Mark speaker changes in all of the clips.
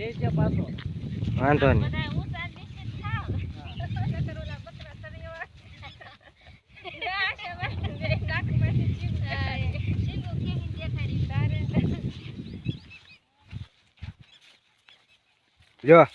Speaker 1: લેજે પાછો.
Speaker 2: વાંધો નહીં.
Speaker 3: બધા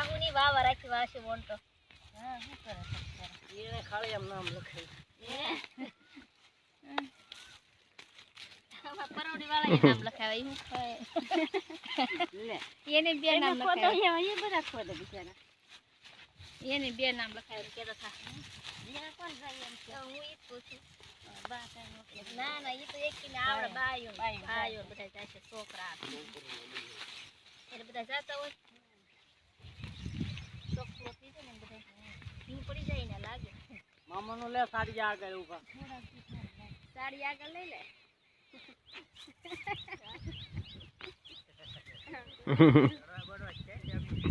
Speaker 3: તો સંજય વરાખી વાશે ઓન હા શું કરે
Speaker 1: એને ખાલી એમ નામ લખાય
Speaker 3: પરોડી વાળા નામ લખાવે હું ખાય? એને બે નામ લખાવે
Speaker 4: એ બધા ખોદે બિચારા.
Speaker 3: એને બે નામ લખાય કેતો થા કોણ જાય એમ છે હું ઈ પૂછું. નો. ના એ તો એકીને આવડે બાયો,
Speaker 4: બાયો
Speaker 3: બધા જાય છે છોકરા. એટલે બધા જતા હોય. हमन ले साड़ी
Speaker 1: आ गए ऊपर साड़ी आ गए ले
Speaker 3: ले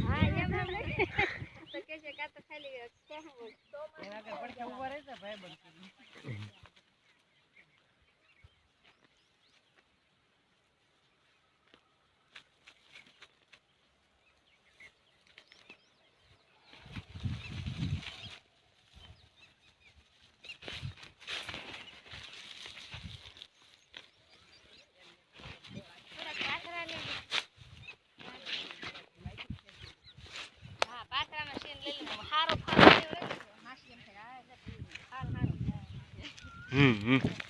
Speaker 3: हाँ ये हम ले तो कैसे का तो खाली है क्या हम तो मेरा के पड़ ऊपर है तो
Speaker 2: भाई बन 嗯嗯。